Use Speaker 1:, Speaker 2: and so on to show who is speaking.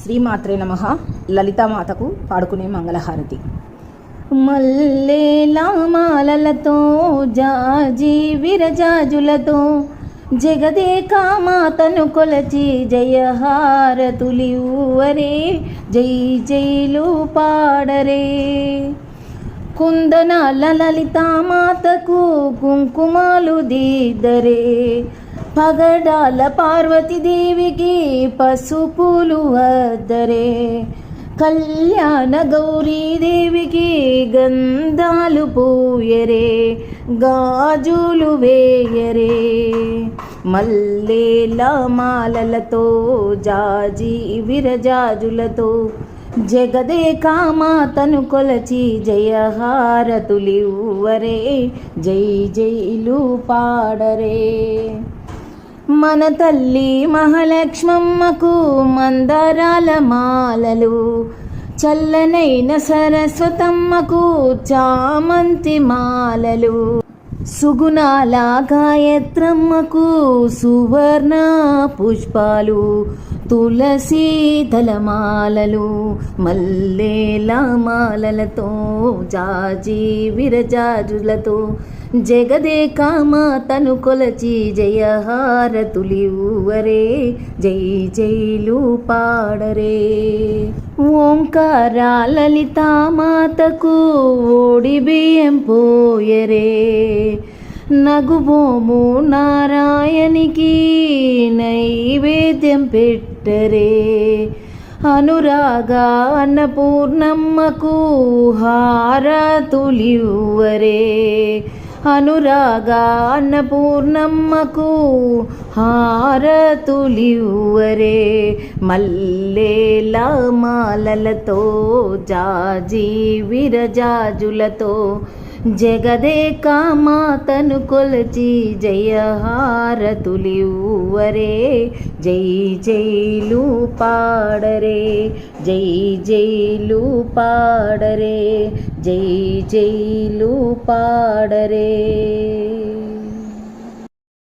Speaker 1: శ్రీమాత్రే నమ. లలితామాతకు పాడుకునే మంగళహారతి. మల్లేలా మాలలతో జాజి విరజాజులతో జగదేకా మాతను కొలచి జయహారతులివరే జై జైలు పాడరే. కుందనాల లలితామాతకు కుంకుమాలు దీదరే. పగడాల పార్వతీదేవికి పసుపులు వద్దరే కళ్యాణ గౌరీదేవికి గంధాలు పూయరే గాజులు వేయరే. మల్లేల మాలలతో జాజి విరజాజులతో జగదేక మాతను కొలచి జయహారతులివ్వరే జై జైలు పాడరే. మన తల్లి మహాలక్ష్మమ్మకు మందారాల మాలలు చల్లనైన సరస్వతమ్మకు చామంతి మాలలు సుగుణాల గాయత్రమ్మకు సువర్ణ పుష్పాలు తులసి దళమాలలు మల్లేల మాలలతో జాజి విరజాజులతో జగదేక మాతను కొలచి జయహారతులివ్వరే జై జైలు పాడరే. ఓంకార లలితా మాతకు ఓడి బియ్యం పోయరే. నగుబోము నారాయణికి నైవేద్యం పెట్టరే అనురాగ అన్నపూర్ణమ్మకు హారతులివ్వరే అనురాగ అన్నపూర్ణమ్మకు హారతులివ్వరే మల్లేల మాలలతో జాజి విరజాజులతో జగదేక మాతను కొలచి జయహారతులివ్వరే. జై జైలు పాడరే జై జైలు పాడరే జై జైలు పాడరే.